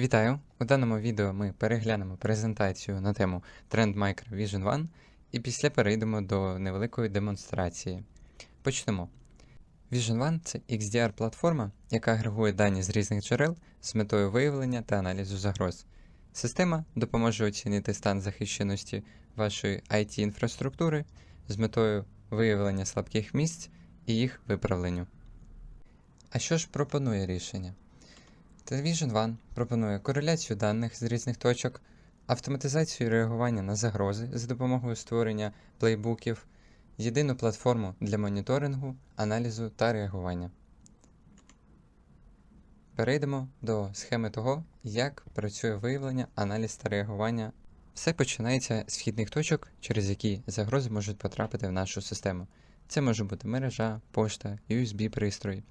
Вітаю! У даному відео ми переглянемо презентацію на тему Trend Micro Vision One і після перейдемо до невеликої демонстрації. Почнемо. Vision One це XDR-платформа, яка агрегує дані з різних джерел з метою виявлення та аналізу загроз. Система допоможе оцінити стан захищеності вашої IT-інфраструктури з метою виявлення слабких місць і їх виправленню. А що ж пропонує рішення? Television One пропонує кореляцію даних з різних точок, автоматизацію реагування на загрози за допомогою створення плейбуків, єдину платформу для моніторингу, аналізу та реагування. Перейдемо до схеми того, як працює виявлення, аналіз та реагування. Все починається з вхідних точок, через які загрози можуть потрапити в нашу систему. Це може бути мережа, пошта, USB-пристрої.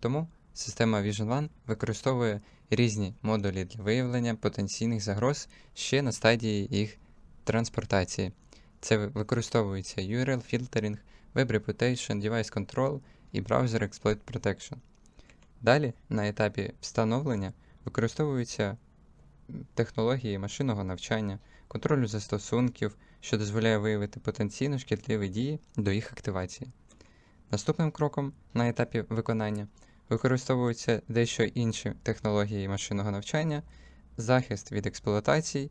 Тому Система Vision One використовує різні модулі для виявлення потенційних загроз ще на стадії їх транспортації. Це використовується URL Filtering, Web Reputation, Device Control і Browser Exploit Protection. Далі, на етапі встановлення, використовуються технології машинного навчання, контролю застосунків, що дозволяє виявити потенційно шкідливі дії до їх активації. Наступним кроком на етапі виконання використовуються дещо інші технології машинного навчання, захист від експлуатацій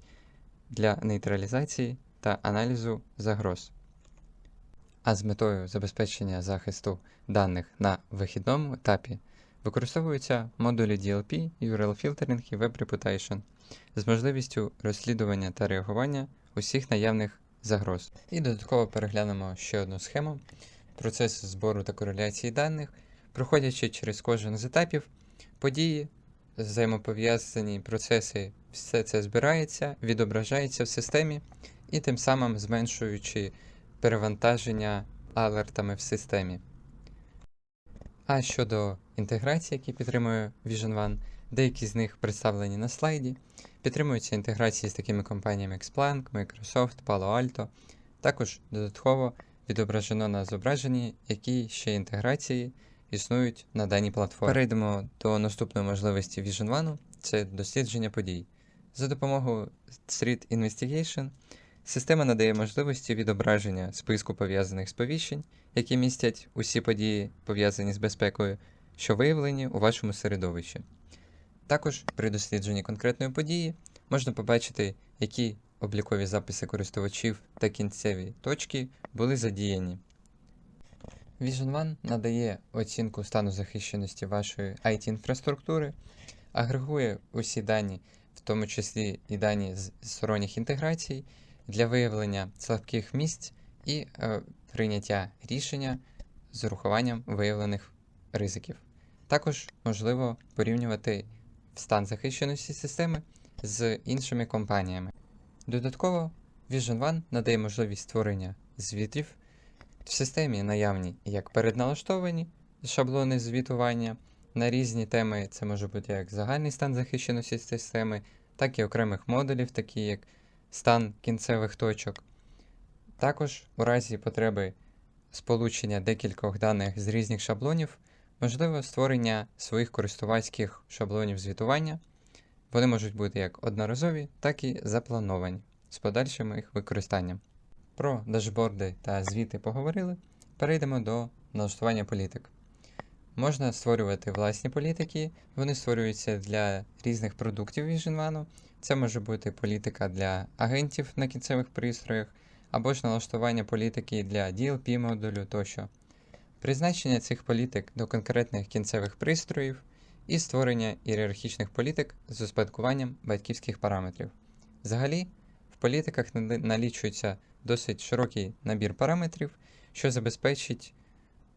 для нейтралізації та аналізу загроз. А з метою забезпечення захисту даних на вихідному етапі використовуються модулі DLP, URL Filtering і Web Reputation з можливістю розслідування та реагування усіх наявних загроз. І додатково переглянемо ще одну схему процес збору та кореляції даних, проходячи через кожен з етапів події, взаємопов'язані процеси, все це збирається, відображається в системі і тим самим зменшуючи перевантаження алертами в системі. А щодо інтеграції, які підтримує Vision One, деякі з них представлені на слайді, підтримуються інтеграції з такими компаніями як Splunk, Microsoft, Palo Alto. Також додатково відображено на зображенні, які ще інтеграції існують на даній платформі. Перейдемо до наступної можливості Vision One – це дослідження подій. За допомогою Street Investigation система надає можливості відображення списку пов'язаних сповіщень, які містять усі події, пов'язані з безпекою, що виявлені у вашому середовищі. Також при дослідженні конкретної події можна побачити, які облікові записи користувачів та кінцеві точки були задіяні. Vision One надає оцінку стану захищеності вашої IT-інфраструктури, агрегує усі дані, в тому числі і дані з сторонніх інтеграцій, для виявлення слабких місць і е, прийняття рішення з урахуванням виявлених ризиків. Також можливо порівнювати стан захищеності системи з іншими компаніями. Додатково, Vision One надає можливість створення звітів в системі наявні як передналаштовані шаблони звітування на різні теми. Це може бути як загальний стан захищеності системи, так і окремих модулів, такі як стан кінцевих точок. Також у разі потреби сполучення декількох даних з різних шаблонів, можливо створення своїх користувацьких шаблонів звітування. Вони можуть бути як одноразові, так і заплановані з подальшим їх використанням. Про дашборди та звіти поговорили. Перейдемо до налаштування політик. Можна створювати власні політики, вони створюються для різних продуктів One. Це може бути політика для агентів на кінцевих пристроях, або ж налаштування політики для DLP модулю тощо. Призначення цих політик до конкретних кінцевих пристроїв і створення ієрархічних політик з успадкуванням батьківських параметрів. Взагалі, політиках налічується досить широкий набір параметрів, що забезпечить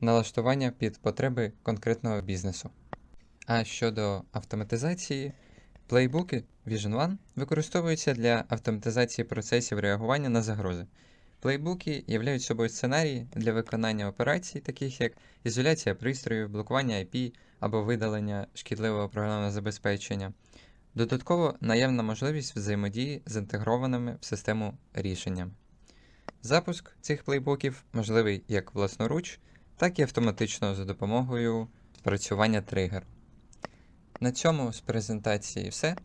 налаштування під потреби конкретного бізнесу. А щодо автоматизації, плейбуки Vision One використовуються для автоматизації процесів реагування на загрози. Плейбуки являють собою сценарії для виконання операцій, таких як ізоляція пристроїв, блокування IP або видалення шкідливого програмного забезпечення. Додатково наявна можливість взаємодії з інтегрованими в систему рішеннями. Запуск цих плейбуків можливий як власноруч, так і автоматично за допомогою спрацювання тригеру. На цьому з презентації все.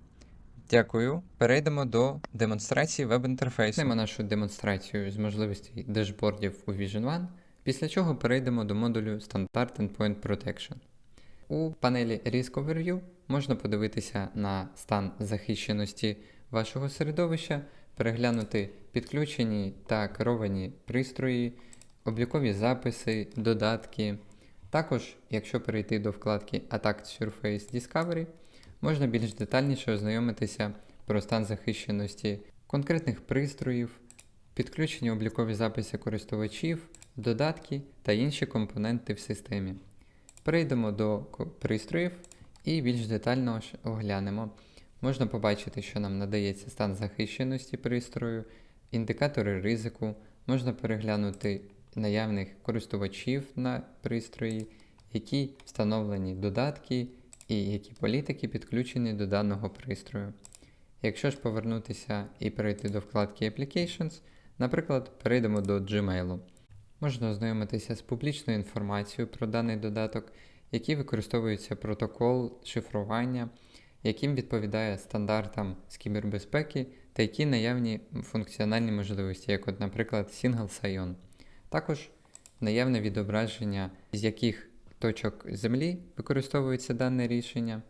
Дякую. Перейдемо до демонстрації веб-інтерфейсу. Почнемо нашу демонстрацію з можливостей дешбордів у Vision One, після чого перейдемо до модулю Standard Endpoint Protection. У панелі Risk Overview можна подивитися на стан захищеності вашого середовища, переглянути підключені та керовані пристрої, облікові записи, додатки. Також, якщо перейти до вкладки Attack Surface Discovery, можна більш детальніше ознайомитися про стан захищеності конкретних пристроїв, підключені облікові записи користувачів, додатки та інші компоненти в системі. Перейдемо до пристроїв і більш детально оглянемо. Можна побачити, що нам надається стан захищеності пристрою, індикатори ризику, можна переглянути наявних користувачів на пристрої, які встановлені додатки і які політики підключені до даного пристрою. Якщо ж повернутися і перейти до вкладки Applications, наприклад, перейдемо до Gmail. Можна ознайомитися з публічною інформацією про даний додаток, який використовується протокол шифрування, яким відповідає стандартам з кібербезпеки та які наявні функціональні можливості, як, от, наприклад, Single Sign-On. Також наявне відображення, з яких точок землі використовується дане рішення,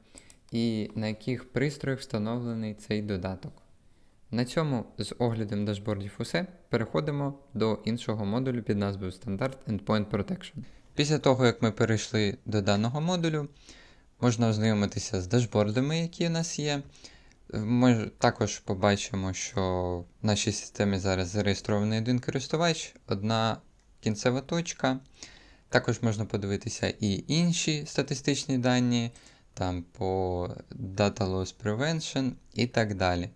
і на яких пристроях встановлений цей додаток. На цьому з оглядом дашбордів усе. Переходимо до іншого модулю під назвою Standard Endpoint Protection. Після того, як ми перейшли до даного модулю, можна ознайомитися з дашбордами, які у нас є. Ми також побачимо, що в нашій системі зараз зареєстрований один користувач, одна кінцева точка. Також можна подивитися і інші статистичні дані, там по Data Loss Prevention і так далі.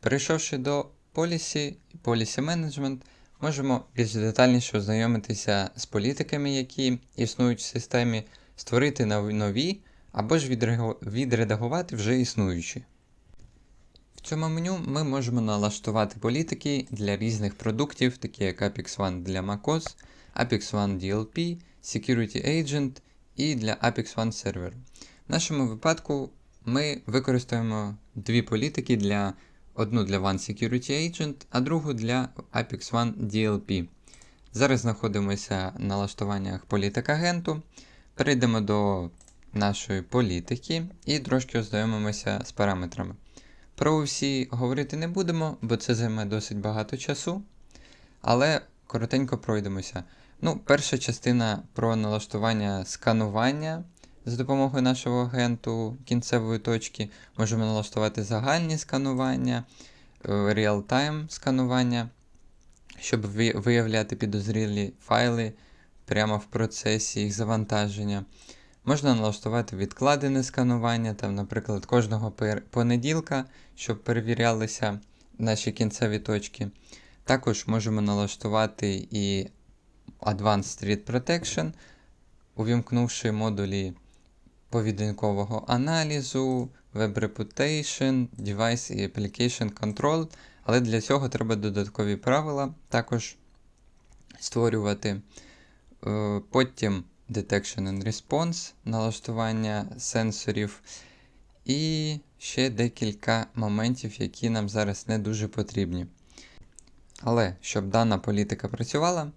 Перейшовши до Policy, Policy Management, можемо більш детальніше ознайомитися з політиками, які існують в системі, створити нові або ж відредагувати вже існуючі. В цьому меню ми можемо налаштувати політики для різних продуктів, такі як Apex One для macOS, Apex One DLP, Security Agent і для Apex One Server. В нашому випадку ми використаємо дві політики для одну для One Security Agent, а другу для Apex One DLP. Зараз знаходимося на налаштуваннях політик агенту. Перейдемо до нашої політики і трошки ознайомимося з параметрами. Про всі говорити не будемо, бо це займе досить багато часу. Але коротенько пройдемося. Ну, перша частина про налаштування сканування за допомогою нашого агенту кінцевої точки. Можемо налаштувати загальні сканування, е, реал-тайм сканування, щоб виявляти підозрілі файли прямо в процесі їх завантаження. Можна налаштувати відкладене сканування, там, наприклад, кожного понеділка, щоб перевірялися наші кінцеві точки. Також можемо налаштувати і Advanced Threat Protection, увімкнувши модулі поведінкового аналізу, Web Reputation, Device і Application Control, але для цього треба додаткові правила також створювати. Е, Потім Detection and Response, налаштування сенсорів, і ще декілька моментів, які нам зараз не дуже потрібні. Але щоб дана політика працювала,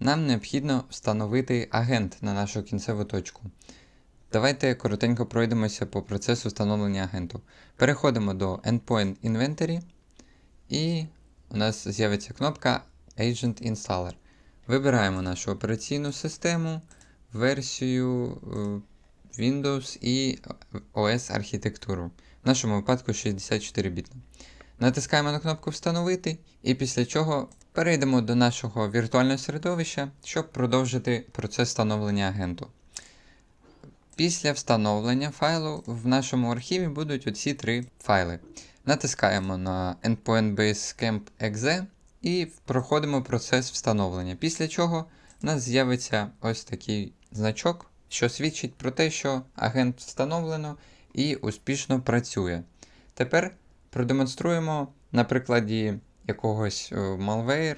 нам необхідно встановити агент на нашу кінцеву точку. Давайте коротенько пройдемося по процесу встановлення агенту. Переходимо до Endpoint Inventory, і у нас з'явиться кнопка Agent Installer. Вибираємо нашу операційну систему, версію е, Windows і OS архітектуру. В нашому випадку 64 бітна. Натискаємо на кнопку Встановити, і після чого перейдемо до нашого віртуального середовища, щоб продовжити процес встановлення агенту. Після встановлення файлу в нашому архіві будуть оці три файли. Натискаємо на Endpoint Base і проходимо процес встановлення. Після чого у нас з'явиться ось такий значок, що свідчить про те, що агент встановлено і успішно працює. Тепер продемонструємо на прикладі якогось е, malware,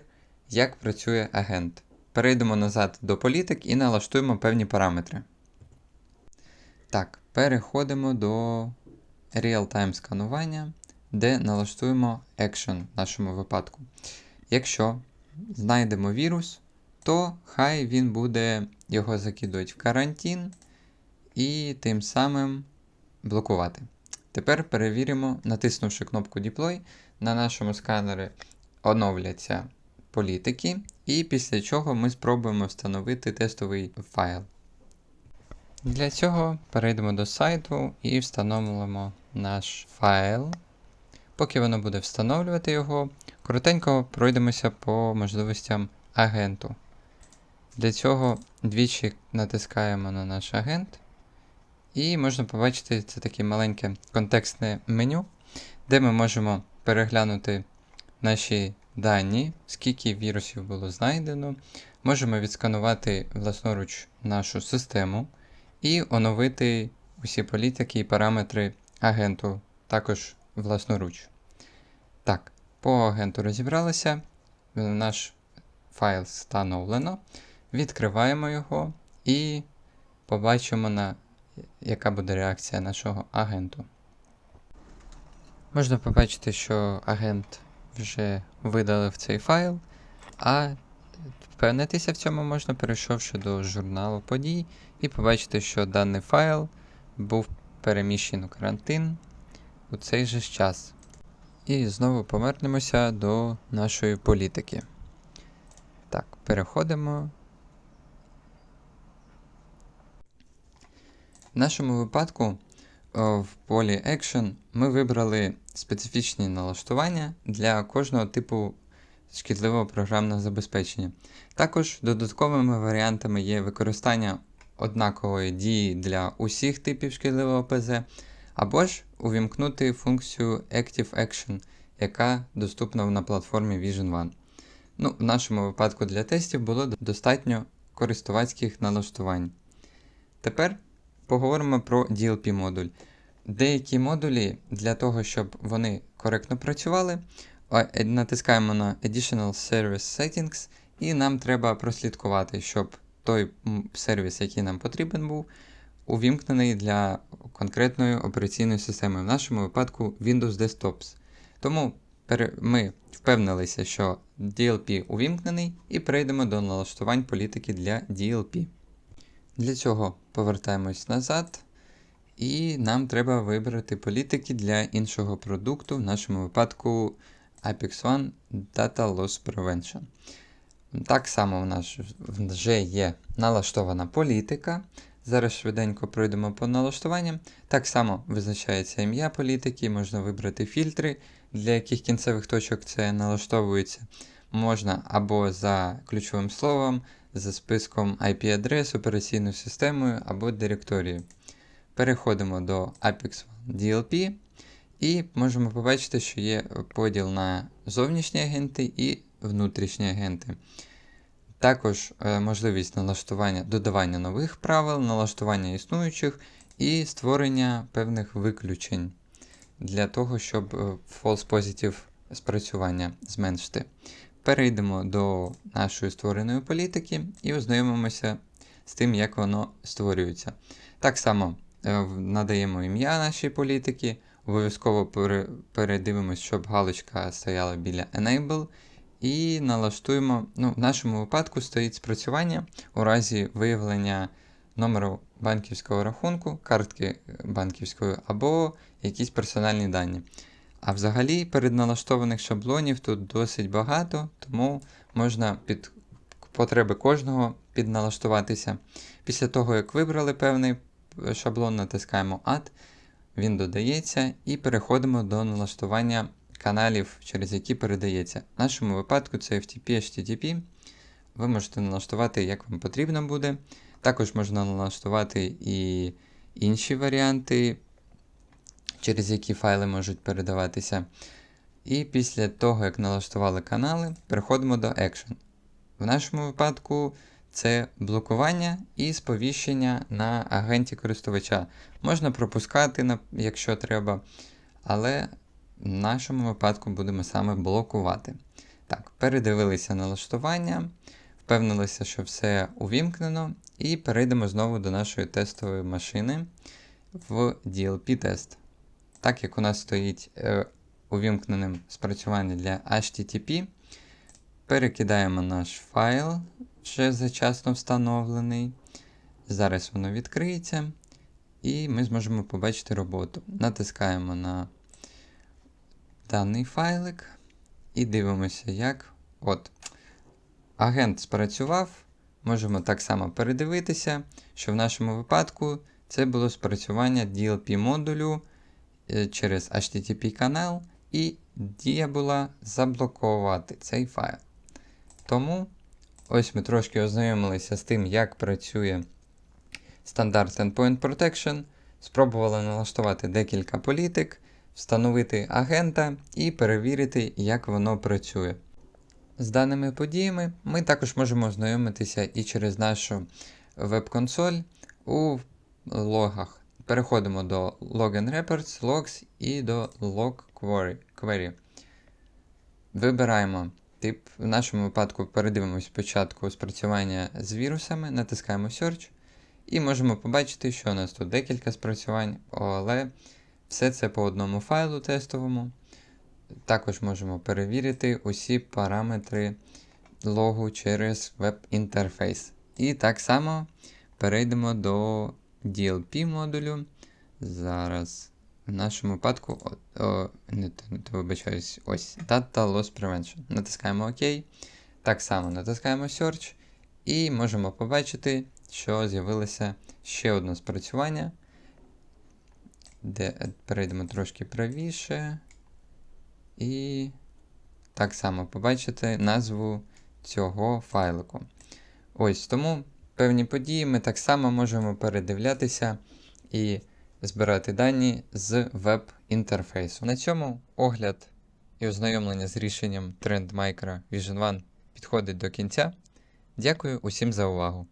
як працює агент. Перейдемо назад до політик і налаштуємо певні параметри. Так, переходимо до real-time сканування. де налаштуємо action в нашому випадку. Якщо знайдемо вірус, то хай він буде його закидувати в карантин і тим самим блокувати. Тепер перевіримо, натиснувши кнопку Deploy, на нашому сканері оновляться політики, і після чого ми спробуємо встановити тестовий файл. Для цього перейдемо до сайту і встановимо наш файл. Поки воно буде встановлювати його, коротенько пройдемося по можливостям агенту. Для цього двічі натискаємо на наш агент. І можна побачити це таке маленьке контекстне меню, де ми можемо переглянути наші дані, скільки вірусів було знайдено. Можемо відсканувати власноруч нашу систему і оновити усі політики і параметри агенту також власноруч. Так, по агенту розібралися. Наш файл встановлено. Відкриваємо його і побачимо, на, яка буде реакція нашого агенту. Можна побачити, що агент вже видалив цей файл, а впевнитися в цьому можна, перейшовши до журналу подій, і побачити, що даний файл був переміщений у карантин у цей же час. І знову повернемося до нашої політики. Так, переходимо. В нашому випадку в полі Action ми вибрали специфічні налаштування для кожного типу шкідливого програмного забезпечення. Також додатковими варіантами є використання однакової дії для усіх типів шкідливого ПЗ, або ж увімкнути функцію Active Action, яка доступна на платформі Vision One. Ну, В нашому випадку для тестів було достатньо користувацьких налаштувань. Тепер поговоримо про DLP модуль. Деякі модулі для того, щоб вони коректно працювали, натискаємо на Additional Service Settings, і нам треба прослідкувати, щоб той сервіс, який нам потрібен був, увімкнений для конкретної операційної системи, в нашому випадку Windows Desktops. Тому ми впевнилися, що DLP увімкнений, і перейдемо до налаштувань політики для DLP. Для цього повертаємось назад, і нам треба вибрати політики для іншого продукту, в нашому випадку Apex One Data Loss Prevention. Так само в нас вже є налаштована політика. Зараз швиденько пройдемо по налаштуванням. Так само визначається ім'я політики, можна вибрати фільтри, для яких кінцевих точок це налаштовується. Можна або за ключовим словом, за списком IP-адрес, операційною системою або директорією. Переходимо до Apex DLP і можемо побачити, що є поділ на зовнішні агенти і внутрішні агенти. Також е, можливість налаштування додавання нових правил, налаштування існуючих і створення певних виключень для того, щоб е, false positive спрацювання зменшити. Перейдемо до нашої створеної політики і ознайомимося з тим, як воно створюється. Так само е, надаємо ім'я нашій політики, обов'язково передивимось, щоб галочка стояла біля Enable. І налаштуємо, ну, в нашому випадку стоїть спрацювання у разі виявлення номеру банківського рахунку, картки банківської або якісь персональні дані. А взагалі перед налаштованих шаблонів тут досить багато, тому можна під потреби кожного підналаштуватися. Після того, як вибрали певний шаблон, натискаємо Add, він додається і переходимо до налаштування каналів, через які передається. В нашому випадку це FTP, HTTP. Ви можете налаштувати, як вам потрібно буде. Також можна налаштувати і інші варіанти, через які файли можуть передаватися. І після того, як налаштували канали, переходимо до Action. В нашому випадку це блокування і сповіщення на агенті користувача. Можна пропускати, якщо треба, але в нашому випадку будемо саме блокувати. Так, передивилися налаштування, впевнилися, що все увімкнено, і перейдемо знову до нашої тестової машини в DLP-тест. Так як у нас стоїть е, увімкненим спрацювання для HTTP. Перекидаємо наш файл, вже зачасно встановлений. Зараз воно відкриється, і ми зможемо побачити роботу. Натискаємо на даний файлик і дивимося, як. От. Агент спрацював. Можемо так само передивитися, що в нашому випадку це було спрацювання DLP модулю е, через HTTP канал, і дія була заблокувати цей файл. Тому ось ми трошки ознайомилися з тим, як працює стандарт Endpoint Protection, спробували налаштувати декілька політик, встановити агента і перевірити, як воно працює. З даними подіями ми також можемо ознайомитися і через нашу веб-консоль у логах. Переходимо до Login Reports, Logs і до Log Query. Вибираємо тип. В нашому випадку передивимось спочатку спрацювання з вірусами, натискаємо Search і можемо побачити, що у нас тут декілька спрацювань, але все це по одному файлу тестовому. Також можемо перевірити усі параметри логу через веб-інтерфейс. І так само перейдемо до DLP модулю. Зараз в нашому випадку, о, о, не, то- вибачаюсь, ось Data Loss Prevention. Натискаємо ОК. Так само натискаємо Search і можемо побачити, що з'явилося ще одне спрацювання. Де перейдемо трошки правіше. І так само побачите назву цього файлику. Ось тому певні події ми так само можемо передивлятися і збирати дані з веб-інтерфейсу. На цьому огляд і ознайомлення з рішенням TrendMicro Vision One підходить до кінця. Дякую усім за увагу!